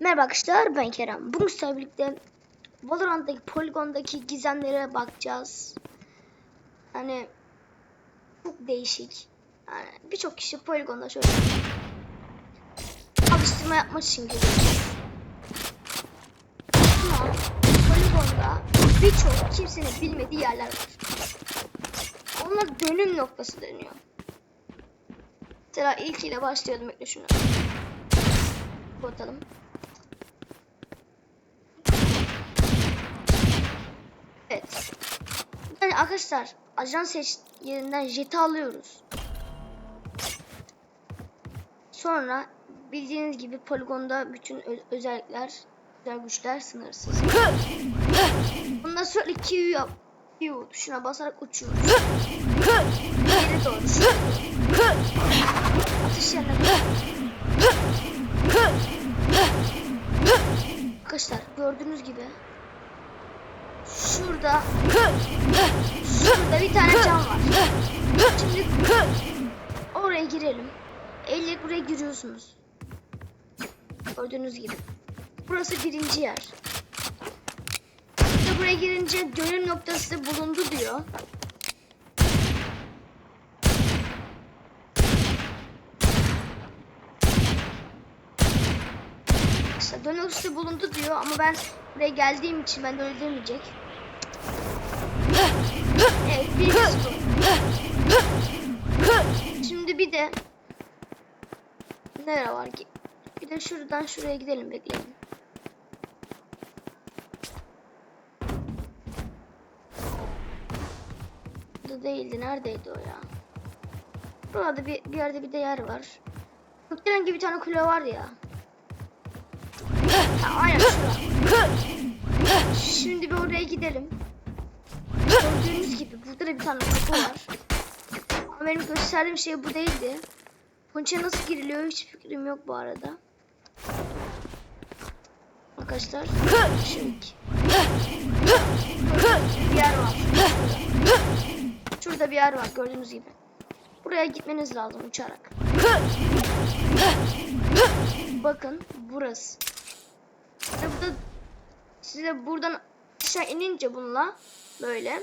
Merhaba arkadaşlar ben Kerem. Bugün sizlerle birlikte Valorant'taki poligondaki gizemlere bakacağız. Hani çok değişik. Yani birçok kişi poligonda şöyle alıştırma yapmak için geliyor. Ama poligonda birçok kimsenin bilmediği yerler var. Onlar dönüm noktası deniyor. Mesela ilkiyle başlayalım bekle şunu. Bakalım. Evet. Yani arkadaşlar ajan seç yerinden jeti alıyoruz. Sonra bildiğiniz gibi poligonda bütün özellikler, özel güçler sınırsız. Bundan sürekli Q yap. Q tuşuna basarak uçuyoruz. Geri doğru. Atış yerine. Arkadaşlar gördüğünüz gibi şurada şurada bir tane cam var. Şimdi oraya girelim. Elle buraya giriyorsunuz. Gördüğünüz gibi. Burası birinci yer. İşte buraya girince dönüm noktası bulundu diyor. İşte dönüm noktası bulundu diyor ama ben buraya geldiğim için ben öyle demeyecek. Şimdi bir de Nere var ki? Bir de şuradan şuraya gidelim bekleyin. Burada değildi. Neredeydi o ya? Burada bir, bir yerde bir de yer var. Gökdelen gibi bir tane kule var ya. Aynen şura. Şimdi bir oraya gidelim. Gördüğünüz gibi burada da bir tane kapı var. Ama benim gösterdiğim şey bu değildi. Ponçaya nasıl giriliyor hiç fikrim yok bu arada. Arkadaşlar. Şimdi. Bir yer var. Şurada bir yer var gördüğünüz gibi. Buraya gitmeniz lazım uçarak. Bakın burası. İşte size buradan aşağı inince bununla böyle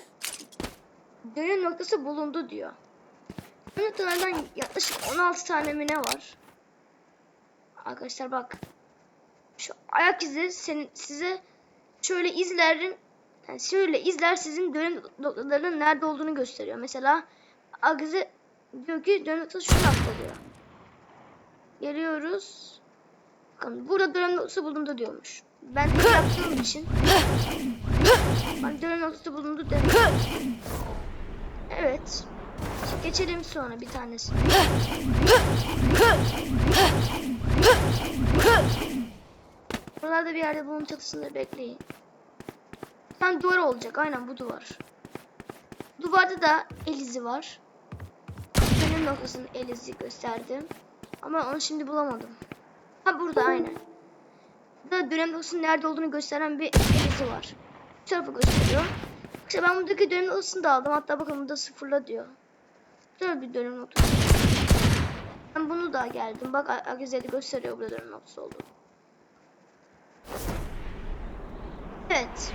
dönüm noktası bulundu diyor. Noktalardan yaklaşık 16 tane mi ne var? Arkadaşlar bak. Şu ayak izi senin, size şöyle izlerin yani şöyle izler sizin dönüm noktalarının nerede olduğunu gösteriyor. Mesela ayak izi diyor ki dönüm noktası şu nokta diyor. Geliyoruz. Bakın burada dönüm noktası bulundu diyormuş. Ben de yaptığım için bak dönüm noktası bulundu dedim. Evet. Geçelim sonra bir tanesi. Buralarda bir yerde bunun çatısında bekleyin. Tane duvar olacak. Aynen bu duvar. Duvarda da el izi var. Benim noktasının el izi gösterdim. Ama onu şimdi bulamadım. Ha burada aynen. Burada dönem noktasının nerede olduğunu gösteren bir el izi var. Tarafı gösteriyor. İşte ben buradaki dönem noktasını da aldım. Hatta bakın burada sıfırla diyor. Şöyle bir dönüm noktası. Ben bunu da geldim. Bak Agize'de gösteriyor burada dönüm noktası olduğunu. Evet.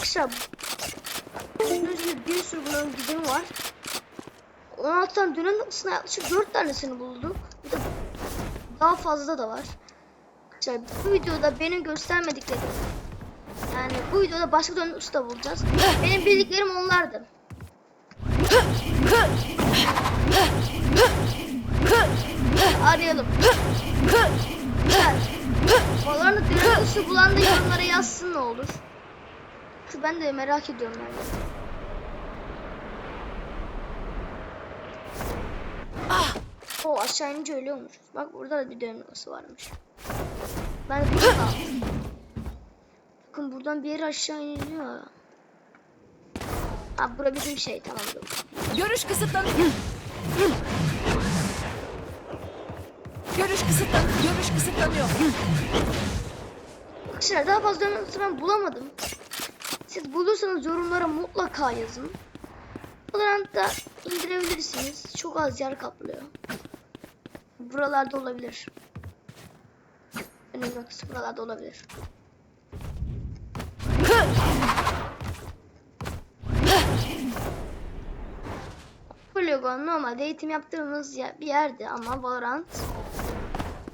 Kısa. Gördüğünüz bir sürü bunların gizemi var. 16 tane dönüm noktasına yaklaşık 4 tanesini bulduk. Bir de daha fazla da var. İşte bu videoda benim göstermediklerim yani bu videoda başka dönüm noktası da bulacağız. Benim bildiklerim onlardı. Arayalım. Gel. Valorant'ta dönüşü bulan da yorumlara yazsın ne olur. Çünkü ben de merak ediyorum yani. Ah! O aşağı inince ölüyormuş. Bak burada da bir dönmesi varmış. Ben de bunu da aldım. Bakın buradan bir yere aşağı iniliyor. Ha bura bizim şey tamam. Görüş kısıtlanıyor. Görüş kısıtlanıyor. Görüş kısıtlanıyor. Arkadaşlar daha fazla dönmesi ben bulamadım. Siz bulursanız yorumlara mutlaka yazın. Valorant'ta indirebilirsiniz. Çok az yer kaplıyor. Buralarda olabilir. Dönüm noktası buralarda olabilir. Polygon normalde eğitim yaptığımız bir yerde ama Valorant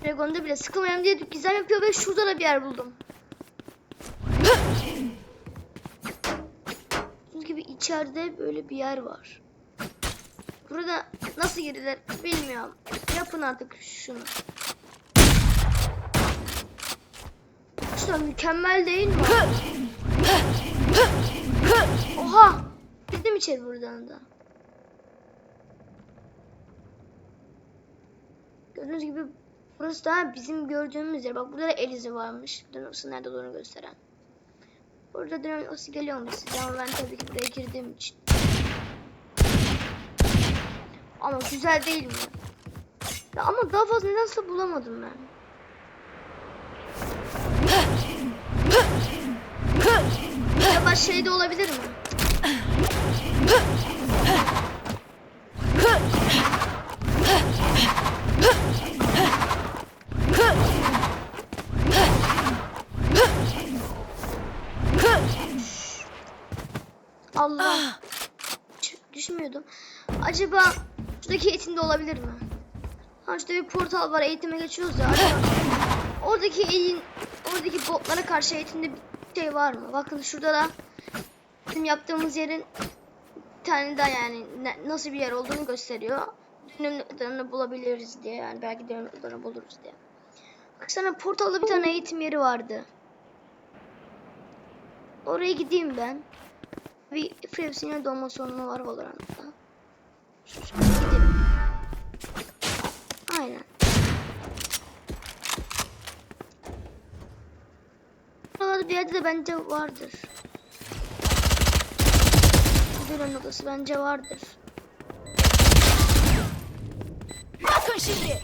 Polygon'da bile sıkılmayalım diye gizem yapıyor ve şurada da bir yer buldum. Çünkü gibi içeride böyle bir yer var. Burada nasıl girilir bilmiyorum. Yapın artık şunu. Şuna mükemmel değil mi? Oha! Girdim içeri buradan da. Gördüğünüz gibi burası da bizim gördüğümüz yer. Bak burada da el izi varmış. Dönüyorsa nerede olduğunu gösteren. Burada dönüyorsa geliyormuş size ama ben tabii ki buraya girdiğim için. Ama güzel değil mi? Ya ama daha fazla nedense bulamadım ben. Acaba şey de olabilir mi? Allah. Düş- Düşmüyordum. Acaba şuradaki eğitimde olabilir mi? Ha şurada bir portal var eğitime geçiyoruz ya. Acaba oradaki eğin, oradaki botlara karşı eğitimde bir şey var mı? Bakın şurada da bizim yaptığımız yerin bir tane daha yani ne- nasıl bir yer olduğunu gösteriyor. Dönüm bulabiliriz diye yani belki dönüm buluruz diye. Baksana portalda bir tane eğitim yeri vardı. Oraya gideyim ben. Bir Frevsine dolma sorunu var Valorant'ta. Gidelim. Aynen. Buralarda bir yerde de bence vardır. Dönem noktası bence vardır. Bakın şimdi.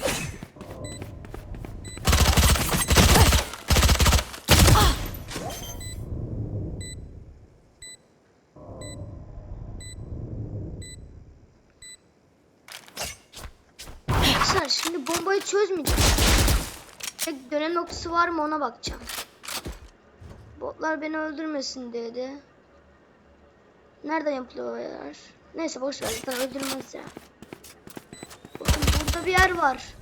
Arkadaşlar şimdi bombayı çözmeyeceğim. Tek dönem noktası var mı ona bakacağım. Botlar beni öldürmesin dedi. Nereden yapılıyorlar? Neyse boş ver zaten öldürmez ya. Bakın burada bir yer var.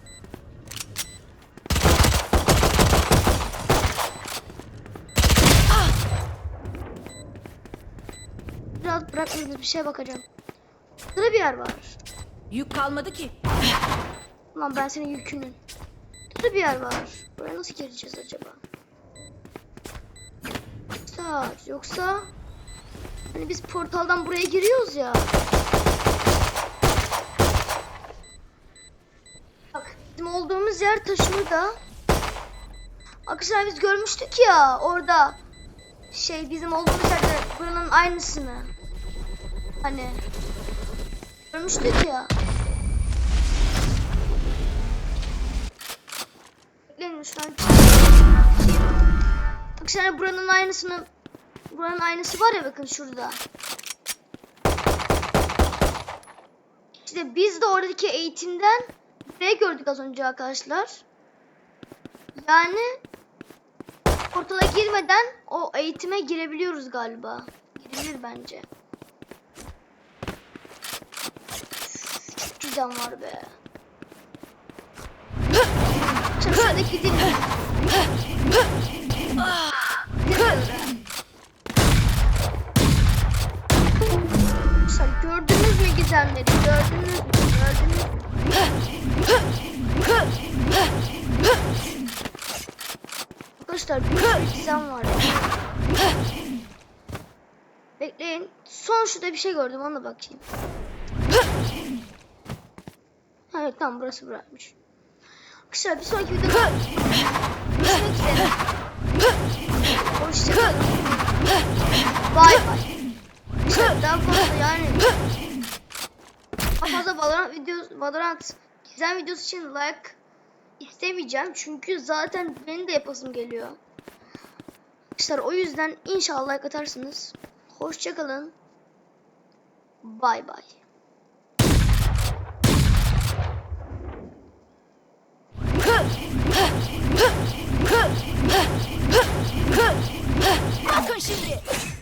Biraz bırakmadığınız bir şeye bakacağım. Burada bir yer var. Yük kalmadı ki. Lan ben senin yükünün. Burada bir yer var. Buraya nasıl gireceğiz acaba? Yoksa, yoksa hani biz portaldan buraya giriyoruz ya. Bak bizim olduğumuz yer ta şurada. Arkadaşlar biz görmüştük ya orada şey bizim olduğumuz yerde buranın aynısını. Hani görmüştük ya. Bekleyin şu an. Bak sana buranın aynısını buranın aynısı var ya bakın şurada. İşte biz de oradaki eğitimden ne gördük az önce arkadaşlar. Yani portala girmeden o eğitime girebiliyoruz galiba. Girilir bence. Çok güzel var be. Gidelim. Sen gördünüz mü gizemleri? Gördünüz mü? Gördünüz mü? Arkadaşlar bir gizem var. Bekleyin. Son şurada bir şey gördüm ona bakayım. Evet tamam burası bırakmış. Arkadaşlar bir sonraki videoda görüşmek üzere. Hoşçakalın. Bay bay. Daha fazla yani daha fazla Valorant videosu, Valorant gizem videosu için like istemeyeceğim. Çünkü zaten benim de yapasım geliyor. Arkadaşlar o yüzden inşallah like atarsınız. Hoşçakalın. Bay bay. 快，快，快，快，快，快。